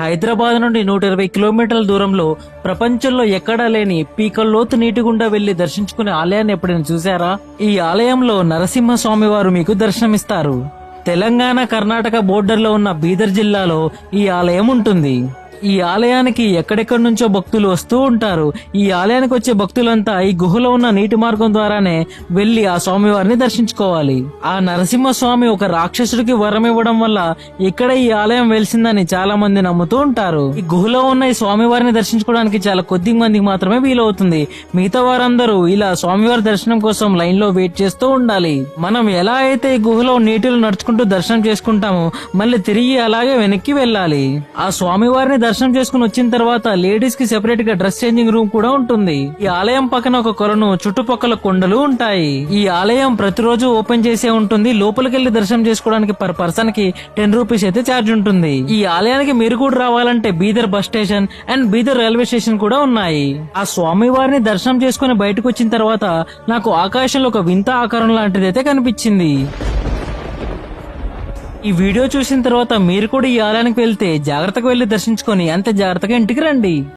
హైదరాబాద్ నుండి నూట ఇరవై కిలోమీటర్ల దూరంలో ప్రపంచంలో ఎక్కడా లేని పీకల్లోతు నీటి గుండా వెళ్ళి దర్శించుకునే ఆలయాన్ని ఎప్పుడైనా చూసారా ఈ ఆలయంలో నరసింహ స్వామి వారు మీకు దర్శనమిస్తారు. తెలంగాణ కర్ణాటక బోర్డర్లో ఉన్న బీదర్ జిల్లాలో ఈ ఆలయం ఉంటుంది. ఈ ఆలయానికి ఎక్కడెక్కడి నుంచో భక్తులు వస్తూ ఉంటారు. ఈ ఆలయానికి వచ్చే భక్తులంతా ఈ గుహలో ఉన్న నీటి మార్గం ద్వారానే వెళ్ళి ఆ స్వామివారిని దర్శించుకోవాలి. ఆ నరసింహ స్వామి ఒక రాక్షసుడికి వరం ఇవ్వడం వల్ల ఇక్కడ ఈ ఆలయం వెలిసిందని చాలా మంది నమ్ముతూ ఉంటారు. ఈ గుహలో ఉన్న ఈ స్వామివారిని దర్శించుకోవడానికి చాలా కొద్ది మందికి మాత్రమే వీలవుతుంది. మిగతా వారందరూ ఇలా స్వామివారి దర్శనం కోసం లైన్లో వెయిట్ చేస్తూ ఉండాలి. మనం ఎలా అయితే ఈ గుహలో నీటిలో నడుచుకుంటూ దర్శనం చేసుకుంటామో మళ్ళీ తిరిగి అలాగే వెనక్కి వెళ్ళాలి. ఆ స్వామివారిని దర్శనం చేసుకుని వచ్చిన తర్వాత లేడీస్కి సెపరేట్గా డ్రెస్ చేంజింగ్ రూమ్ కూడా ఉంటుంది. ఈ ఆలయం పక్కన ఒక కొలను చుట్టుపక్కల కొండలు ఉంటాయి. ఈ ఆలయం ప్రతిరోజు ఓపెన్ చేసే ఉంటుంది. లోపలికి వెళ్ళి దర్శనం చేసుకోవడానికి పర్ పర్సన్కి టెన్ రూపీస్ అయితే ఛార్జ్ ఉంటుంది. ఈ ఆలయానికి మీరు కూడా రావాలంటే Bidar bus station and Bidar railway station కూడా ఉన్నాయి. ఆ స్వామి వారిని దర్శనం చేసుకుని బయటకు వచ్చిన తర్వాత నాకు ఆకాశంలో ఒక వింత ఆకారం లాంటిది అయితే కనిపించింది. ఈ వీడియో చూసిన తర్వాత మీరు కూడా ఈ ఆలయానికి వెళ్తే జాగ్రత్తగా వెళ్ళి దర్శించుకొని అంత జాగ్రత్తగా ఇంటికి రండి.